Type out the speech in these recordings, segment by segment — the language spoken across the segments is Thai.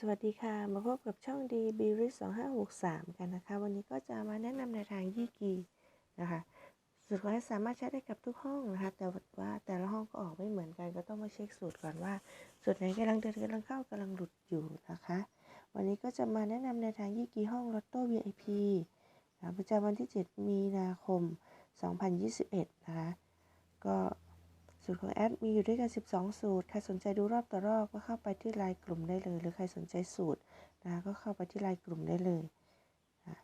สวัสดีค่ะ มาพบกับช่องดีบีริส2563กันนะคะ วันนี้ก็จะมาแนะนำในทางยี่กีนะคะสูตรของแอดสามารถใช้ได้กับทุกห้องนะคะ แต่ว่าแต่ละห้องก็ออกไม่เหมือนกัน ก็ต้องมาเช็คสูตรก่อนว่า สูตรไหนกำลังเดินกำลังเข้ากำลังหลุดอยู่นะคะ วันนี้ก็จะมาแนะนำในทางยี่กีห้องลอตโต้ VIP นะประจำวันที่ 7 มีนาคม 2021 นะคะ ก็ สูตรของแอดมีอยู่ด้วยกัน 12 สูตร ใครสนใจดูรอบต่อรอบก็เข้าไปที่ไลน์กลุ่มได้เลย หรือใครสนใจสูตรนะคะก็เข้าไปที่ไลน์กลุ่มได้เลยนะ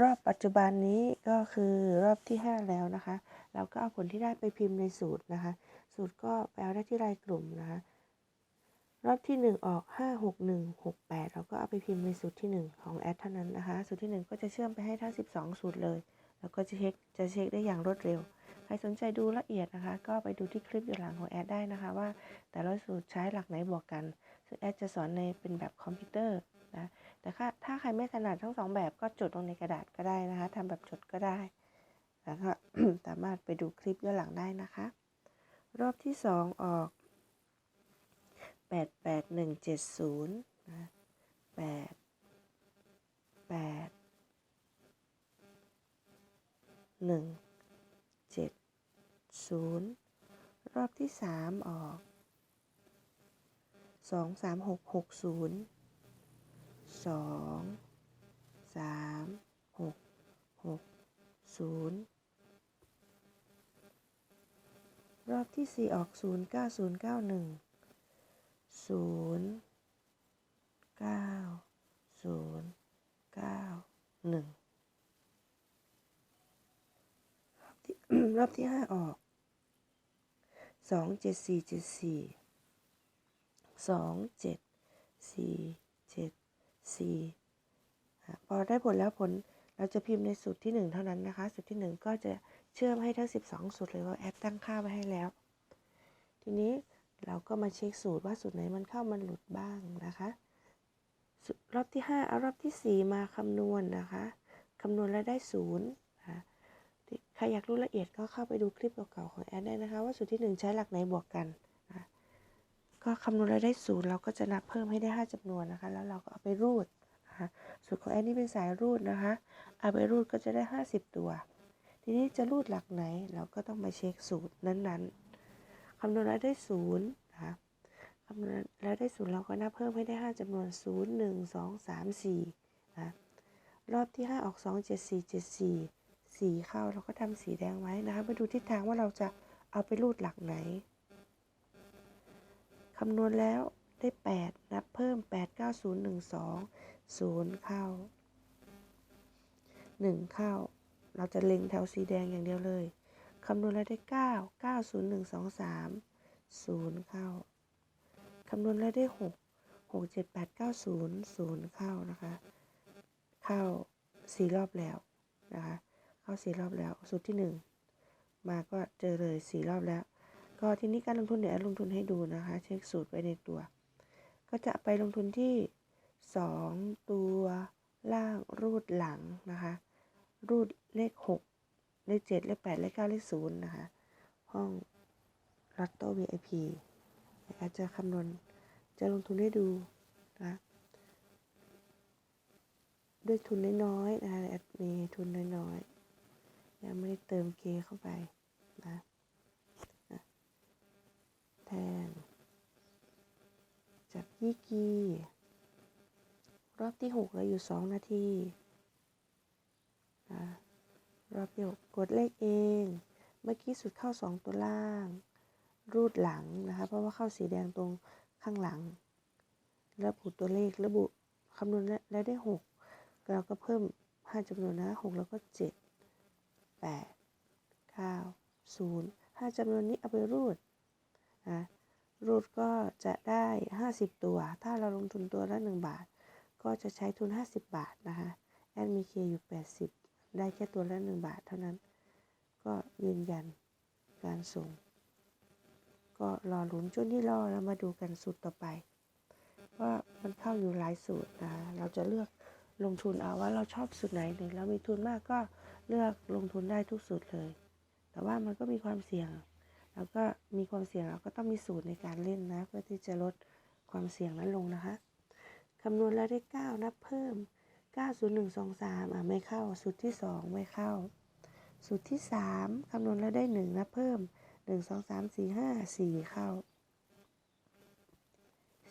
รอบปัจจุบันนี้ก็คือรอบที่ 5 แล้วนะคะ เราก็เอาผลที่ได้ไปพิมพ์ในสูตรนะคะ สูตรก็ไปเอาได้ที่ไลน์กลุ่มนะคะ รอบที่ 1 ออก 5 6 1 6 8 เราก็เอาไปพิมพ์ในสูตรที่ 1 ของแอดเท่านั้นนะคะ สูตรที่ 1 ก็จะเชื่อมไปให้ทั้ง 12 สูตรเลย แล้วก็จะเช็คจะเช็คได้อย่างรวดเร็ว ใครสนใจดูละเอียดนะคะ ก็ไปดูที่คลิปอยู่หลังของแอดได้นะคะ ว่าแต่ละสูตรใช้หลักไหนบวกกัน ซึ่งแอดจะสอนในเป็นแบบคอมพิวเตอร์นะแต่ถ้าถ้าใครไม่ถนัดทั้งสองแบบก็จดลงในกระดาษก็ได้นะคะทำแบบจดก็ได้แล้วก็สามารถไปดูคลิปย้อนหลังได้นะคะ รอบที่สองออกแปดแปดหนึ่งเจ็ดศูนย์นะแปดแปดหนึ่ง 0 รอบที่ 3 ออก 2 3 6 6 0 2 3 6 6 0 รอบที่ 4 ออก 0 9 0 9 1 0 9 0 9 1 รอบที่ห้าออก สองเจ็ดสี่เจ็ดสี่สองเจ็ดสี่เจ็ดสี่พอได้ผลแล้วผลเราจะพิมพ์ในสูตรที่หนึ่งเท่านั้นนะคะ สูตรที่หนึ่งก็จะเชื่อมให้ทั้งสิบสองสูตรเลยว่าแอปตั้งค่าไว้ให้แล้ว ทีนี้เราก็มาเช็คสูตรว่าสูตรไหนมันเข้ามันหลุดบ้างนะคะสูตรรอบที่ห้าเอารอบที่สี่มาคำนวณนะคะคำนวณแล้วได้ศูนย์ ใครอยากรู้ละเอียดก็เข้าไปดูคลิปเก่าๆของแอดได้นะคะ ว่าสูตรที่ 1 ใช้หลักไหนบวกกันนะก็คำนวณแล้วได้ศูนย์เราก็จะนับเพิ่มให้ได้ 5จำนวนนะคะ แล้วเราก็เอาไปรูดนะคะสูตรของแอดนี่เป็นสายรูดนะคะ เอาไปรูดก็จะได้ 50 ตัว ทีนี้จะรูดหลักไหนเราก็ต้องมาเช็คสูตรนั้นๆคำนวณแล้วได้ศูนย์นะคะคำนวณแล้วได้ศูนย์เราก็นับเพิ่มให้ได้ 5จำนวน0 1 2 3 4นะรอบที่ 5 ออก 2 7 4 7 4 สีเข้าเราก็ทำสีแดงไว้นะคะมาดูทิศทางว่าเราจะเอาไปรูดหลักไหนคำนวณแล้วได้ 8 นับเพิ่ม 8 9 0 1 2 0 เข้า 1 เข้า เราจะเล็งแถวสีแดงอย่างเดียวเลยคำนวณแล้วได้ 9 9 0 1 2 3 0 เข้า คำนวณแล้วได้ 6 6 7 8 9 0 0 เข้านะคะ เข้าสีรอบแล้วนะคะ เข้าสี่รอบแล้วสูตรที่หนึ่งมาก็เจอเลยสี่รอบแล้ว ก็ทีนี้การลงทุนเดี๋ยวลงทุนให้ดูนะคะ เช็คสูตรไว้ในตัว ก็จะไปลงทุนที่สองตัวล่างรูดหลังนะคะ รูดเลขหกเลขเจ็ดเลขแปดเลขเก้าเลขศูนย์นะคะ ห้องลอตโต้ VIP แอดจะคำนวณจะลงทุนให้ดูนะด้วยทุนน้อยๆนะคะมีทุนน้อยๆ ยังไม่ได้เติมเกเข้าไปนะแทน จับยี่กี รอบที่หกเราอยู่สองนาทีนะรอบที่หกกดเลขเอง เมื่อกี้สุดเข้าสองตัวล่าง รูดหลังนะคะ เพราะว่าเข้าสีแดงตรงข้างหลัง ระบุตัวเลขระบุคำนวณแล้วได้หกเราก็เพิ่ม5จำนวนนะ6แล้วก็7 8 9 0 5จำนวนนี้เอาไปรูดนะรูดก็จะได้ 50 ตัว ถ้าเราลงทุนตัวละ 1 บาท ก็จะใช้ทุน 50 บาทนะคะแอดมีเคอยู่ 80 ได้แค่ตัวละ 1 บาทเท่านั้น ก็ยืนยันการส่ง ก็รอลุ้นช่วงที่รอแล้วมาดูกันสูตรต่อไป ว่ามันเข้าอยู่หลายสูตรนะคะเราจะเลือก ลงทุนเอาว่าเราชอบสูตรไหนหนึ่งเรามีทุนมากก็เลือกลงทุนได้ทุกสูตรเลย แต่ว่ามันก็มีความเสี่ยง แล้วก็มีความเสี่ยงเราก็ต้องมีสูตรในการเล่นนะ เพื่อที่จะลดความเสี่ยงนั้นลงนะคะคำนวณแล้วได้ 9 นับเพิ่ม 90123 อะไม่เข้า สูตรที่ 2 ไม่เข้า สูตรที่ 3 คำนวณแล้วได้ 1 นับเพิ่ม 1 2 3 4 5 4 เข้า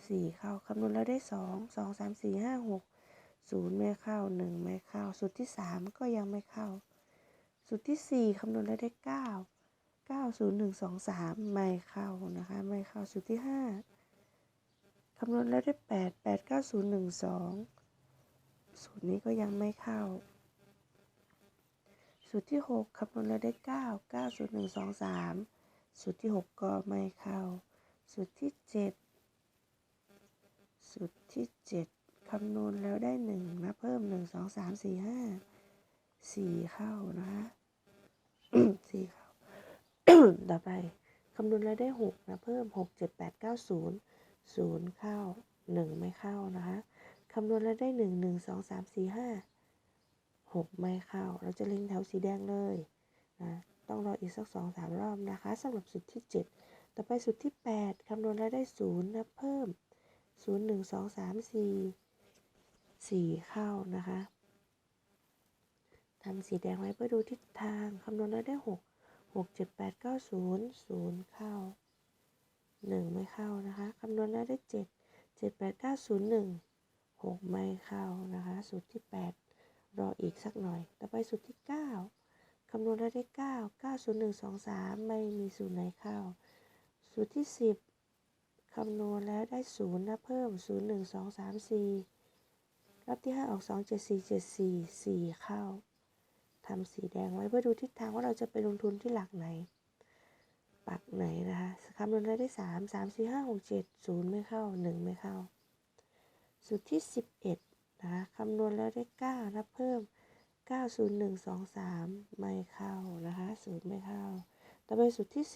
4 เข้า คำนวณแล้วได้ 2 2 3 4 5 6 ศูนย์ไม่เข้าหนึ่งไม่เข้าสูตรที่สามก็ยังไม่เข้าสูตรที่สี่คำนวณแล้วได้เก้าเก้าศูนย์หนึ่งสองสามไม่เข้านะคะไม่เข้าสูตรที่ห้าคำนวณแล้วได้แปดแปดเก้าศูนย์หนึ่งสองสูตรนี้ก็ยังไม่เข้า สูตรที่หกคำนวณแล้วได้เก้าเก้าศูนย์หนึ่งสองสามสูตรที่หกก็ไม่เข้า สูตรที่เจ็ดสูตรที่เจ็ด คำนวณแล้วได้หนึ่งนะเพิ่มหนึ่งสองสามสี่ห้าสี่เข้านะคะสี่เข้าต่อไปคำนวณแล้วได้หกนะเพิ่มหกเจ็ดแปดเก้าศูนย์ศูนย์เข้าหนึ่งไม่เข้านะคะคำนวณแล้วได้หนึ่งหนึ่งสองสามสี่ห้าหกไม่เข้า เราจะเล็งแถวสีแดงเลยนะต้องรออีกสักสองสามรอบนะคะสำหรับสุดที่เจ็ดต่อไปสุดที่แปดคำนวณแล้วได้ศูนย์นะเพิ่มศูนย์หนึ่งสองสามสี่ 4เข้านะคะทำสีแดงไว้เพื่อดูทิศทางคำนวณแล้วได้6 6 7 8 9 0 0เข้า1ไม่เข้านะคะคำนวณแล้วได้7 7 8 9 0 1 6ไม่เข้านะคะสูตรที่8รออีกสักหน่อย ต่อไปสูตรที่9คำนวณแล้วได้9 9 0 1 2 3ไม่มีสูตรไหนเข้า สูตรที่10คำนวณแล้วได้0นะเพิ่ม0 1 2 3 4รอ บที่ 5 ออก 2 7 4 7 4 4 เข้าทำสีแดงไว้เพื่อดูทิศทางว่าเราจะไปลงทุนที่หลักไหน ปักไหนนะคะคำนวณแล้วได้ 3 3 4 5 6 7 0 ไม่เข้า 1 ไม่เข้า สูตรที่ 11 นะคะคำนวณแล้วได้ 9 นับเพิ่ม 9 0 1 2 3 ไม่เข้านะคะสูตรไม่เข้า ต่อไปสูตรที่ 12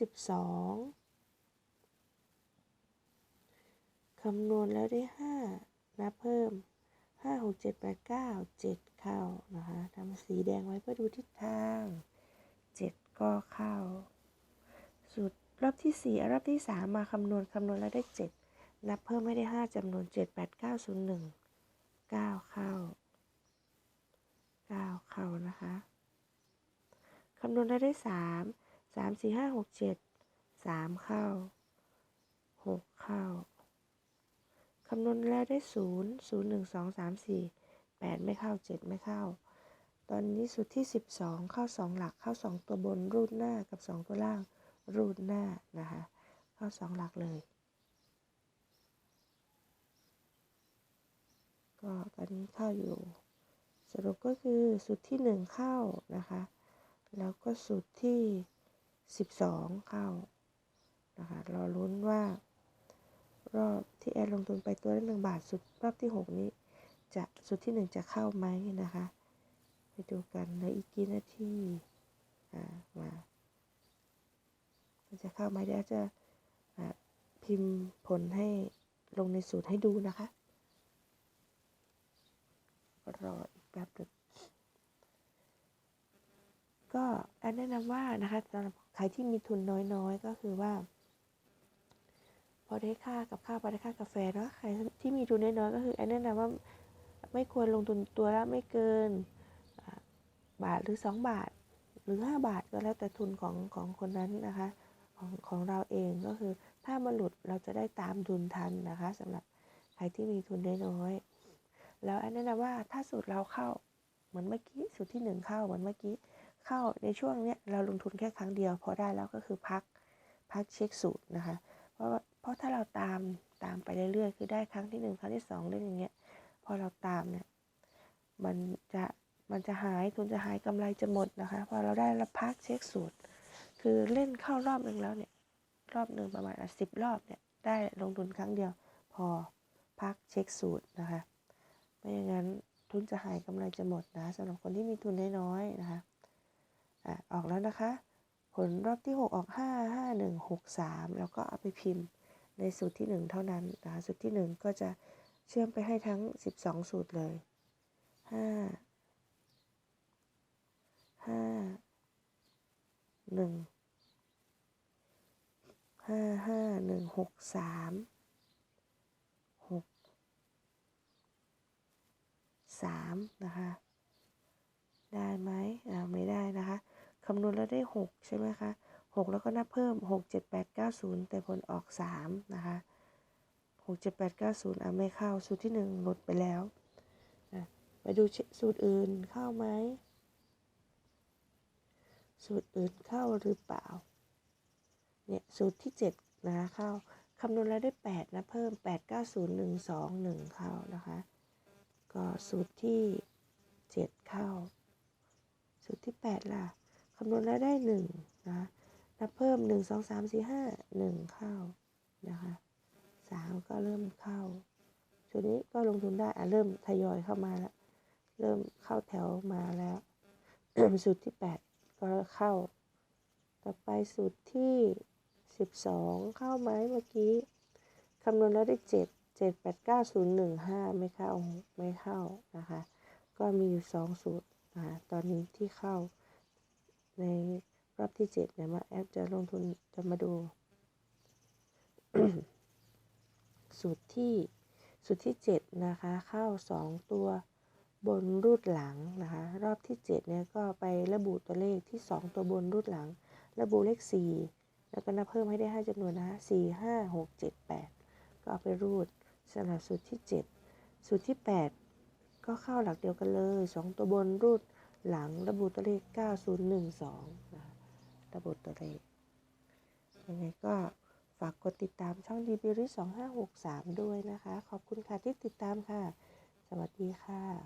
คำนวณแล้วได้ 5 นับเพิ่ม ห้าหกเจ็ดแปดเก้าเจ็ดเข้านะคะทำสีแดงไว้เพื่อดูทิศทางเจ็ดก็เข้าสุดรรอบที่สี่รอบที่สามมาคำนวณคำนวณแล้วได้เจ็ดนับเพิ่มไม่ได้ห้าจำนวนเจ็ดแปดเก้าศูนย์หนึ่งเก้าเข้าเก้าเข้านะคะคำนวณได้ได้สามสามสี่ห้าหกเจ็ดสามเข้าหกเข้า คำนวณแล้วได้0 0 1 2 3 4 8ไม่เข้า7ไม่เข้า ตอนนี้สุดที่12เข้า2หลักเข้า2ตัวบนรูดหน้ากับ2ตัวล่างรูดหน้านะคะเข้า2หลักเลย ก็ตอนนี้เข้าอยู่ สรุปก็คือสุดที่1เข้านะคะ แล้วก็สุดที่12เข้านะคะรอลุ้นว่า รอบที่แอดลงทุนไปตัวละหนึ่งบาท สุดรอบที่ 6 นี้ จะสุดที่ 1 จะเข้าไหมนะคะ ไปดูกันในอีกกี่นาทีอ่ามามันจะเข้าไหมเดี๋ยวจะพิมพ์ผลให้ลงในสูตรให้ดูนะคะ รออีกแป๊บนึงก็แอนแนะนำว่านะคะสำหรับใครที่มีทุนน้อยๆ ก็คือว่า พอได้ค่ากับข้าวพอได้ค่ากาแฟเนาะใครที่มีทุนน้อยๆก็คือแอนแนะนำว่าไม่ควรลงทุนตัวละไม่เกินบาทหรือ 2 บาท หรือ 5 บาทก็แล้วแต่ทุนของของคนนั้นนะคะของของเราเองก็คือถ้ามันหลุดเราจะได้ตามทุนทันนะคะสำหรับใครที่มีทุนน้อยๆแล้วอันนั้นนะว่าถ้าสูตรเราเข้าเหมือนเมื่อกี้สูตรที่หนึ่งเข้าเหมือนเมื่อกี้เข้าในช่วงเนี้ยเราลงทุนแค่ครั้งเดียวพอได้แล้วก็คือพักพักเช็คสูตรนะคะ เพราะ ราะถ้าเราตามตามไปเรื่อยๆ คือได้ครั้งที่หนึ่งครั้งที่สองเล่นอย่างเงี้ย พอเราตามเนี่ย มันจะมันจะหายทุนจะหายกำไรจะหมดนะคะ พอเราได้แล้วพักเช็คสูตร คือเล่นเข้ารอบหนึ่งแล้วเนี่ย รอบหนึ่งประมาณสิบรอบเนี่ย ได้ลงทุนครั้งเดียว พอพักเช็คสูตรนะคะ ไม่อย่างนั้นทุนจะหายกำไรจะหมดนะสำหรับคนที่มีทุนน้อยๆนะคะอะออกแล้วนะคะ ผลรอบที่ 6 ออก 5 5 1 6 3 แล้วก็เอาไปพิมพ์ ในสูตรที่ 1 เท่านั้นนะคะสูตรที่ 1 ก็จะเชื่อมไปให้ทั้ง 12 สูตรเลย 5 5 1 5 5 1 6 3 6สามนะคะ ได้ไหมอ่าไม่ได้นะคะคำนวณแล้วได้หกใช่ไหมคะ หกแล้วก็นับเพิ่มหกเจ็ดแปดเก้าศูนย์แต่ผลออกสามนะคะหกเจ็ดแปดเก้าศูนย์อะไม่เข้า สูตรที่หนึ่งหลดไปแล้วนะไปดูสูตรอื่นเข้าไหม สูตรอื่นเข้าหรือเปล่า เนี่ย สูตรที่เจ็ดนะคะเข้าคำนวณแล้วได้แปดนะ เพิ่มแปดเก้าศูนย์หนึ่งสองหนึ่งเข้านะคะ ก็สูตรที่เจ็ดเข้า สูตรที่แปดล่ะ คำนวณแล้วได้หนึ่งนะ นับเพิ่มหนึ่งสองสามสี่ห้าหนึ่งเข้านะคะสามก็เริ่มเข้าชุดนี้ก็ลงทุนได้อะเริ่มทยอยเข้ามาแล้วเริ่มเข้าแถวมาแล้วสูตรที่แปดก็เข้า ต่อไปสูตรที่สิบสองเข้าไหมเมื่อกี้คำนวณแล้วได้เจ็ดเจ็ดแปดเก้าศูนย์หนึ่งห้าไม่เข้าไม่เข้านะคะ ก็มีอยู่สองสูตรนะะตอนนี้ที่เข้าใน รอบที่เจ็ดเนี่ยมาแอปจะลงทุนจะมาดู สูตรที่สูตรที่เจ็ดนะคะ เข้าสองตัวบนรูดหลังนะคะ รอบที่เจ็ดเนี่ยก็ไประบุตัวเลขที่สองตัวบนรูดหลัง ระบุเลขสี่แล้วก็นับเพิ่มให้ได้ห้าจำนวนนะคะสี่ห้าหกเจ็ดแปดก็เอาไปรูดสำหรับสูตรที่เจ็ดสูตรที่แปดก็เข้าหลักเดียวกันเลยสองตัวบนรูดหลังระบุตัวเลข 9012นะ ระบุตัวเลขยังไงก็ฝากกดติดตามช่องดีบิริ2563ด้วยนะคะ ขอบคุณค่ะที่ติดตามค่ะ สวัสดีค่ะ